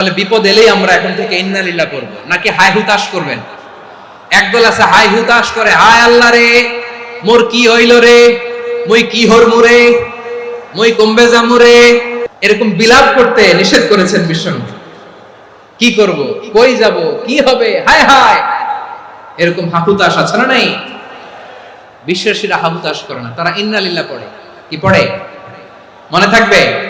তাহলে বিপদ এলেই আমরা এখন থেকে ইন্নালিল্লাহ করব। নাকি হাই হুতাশ করবেন? একদল আছে হাই হুতাশ করে, হায় আল্লাহ রে, মোর কি হইল রে? মই কি হরমু রে? মই কমবে যামু রে? এরকম বিলাপ করতে নিষেধ করেছেন বিশ্বনবী কি করব? কই যাব? কি হবে? হায় হায়! এরকম হাহুতাশ আছে না নাই? বিশ্বাসীরা হাহুতাশ করে না, তারা ইন্নালিল্লাহ পড়ে। কি পড়ে? মনে থাকবে?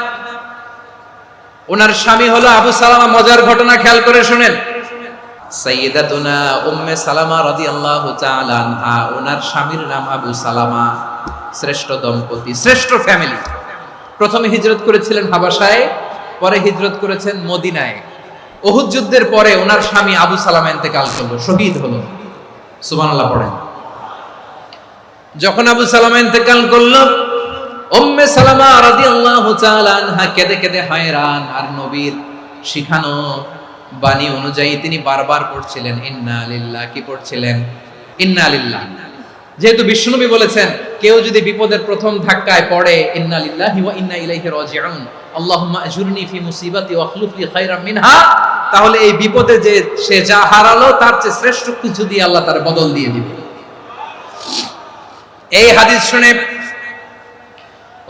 ওনার স্বামী হলো আবু সালামা, মজার ঘটনা খেয়াল করে শুনেন। সাইয়্যিদাতুনা উম্মে সালামা রাদিয়াল্লাহু তাআলা আনহা, ওনার স্বামীর নাম আবু সালামা, শ্রেষ্ঠ দম্পতি, শ্রেষ্ঠ ফ্যামিলি। প্রথমে হিজরত করেছিলেন হাবাসায় পরে হিজরত করেছেন মদিনায়। ওহুদ যুদ্ধের পরে ওনার স্বামী আবু সালামা ইন্তেকাল করল, শহীদ হলো। সুবহানাল্লাহ পড়েন। যখন আবু সালামা ইন্তেকাল করল উম্মে সালামা রাদিয়াল্লাহু তাআলা আনহা কেঁদে কেঁদে হায়রান, আর নবীর শিখানো বাণী অনুযায়ী তিনি বারবার পড়ছিলেন, ইন্না লিল্লাহ কি পড়ছিলেন? ইন্না লিল্লাহ যেহেতু বিশ্বনবী বলেছেন, কেউ যদি বিপদের প্রথম ধাক্কায় পড়ে, ইন্না লিল্লাহি ওয়া ইন্না ইলাইহি রাজিউন আল্লাহুম্মা আজুরনি ফি মুসিবাতি ওয়া লি মিনহা তাহলে এই বিপদে যে সে যা হারালো, তার চেয়ে শ্রেষ্ঠ কিছু দিয়ে আল্লাহ তার বদল দিয়ে দিবে। এই হাদিস শুনে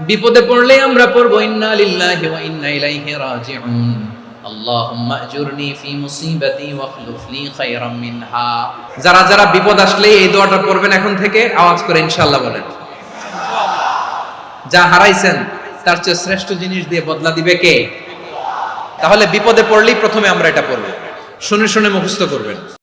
বিপদে পড়লে আমরা পড়ব, ইন্না লিল্লাহি ওয়া ইন্না ইলাইহি রাজিউন। আল্লাহুম্মা আজুরনি ফি মুসিবাতি খায়রাম মিনহা। যারা যারা বিপদ আসলে এই দোয়াটা পড়বেন এখন থেকে, আওয়াজ করে ইনশাআল্লাহ বলেন। যা হারাইছেন, তার চেয়ে শ্রেষ্ঠ জিনিস দিয়ে বদলা দিবে কে? তাহলে বিপদে পড়লেই প্রথমে আমরা এটা পড়ব। শুনে শুনে মুখস্থ করবেন।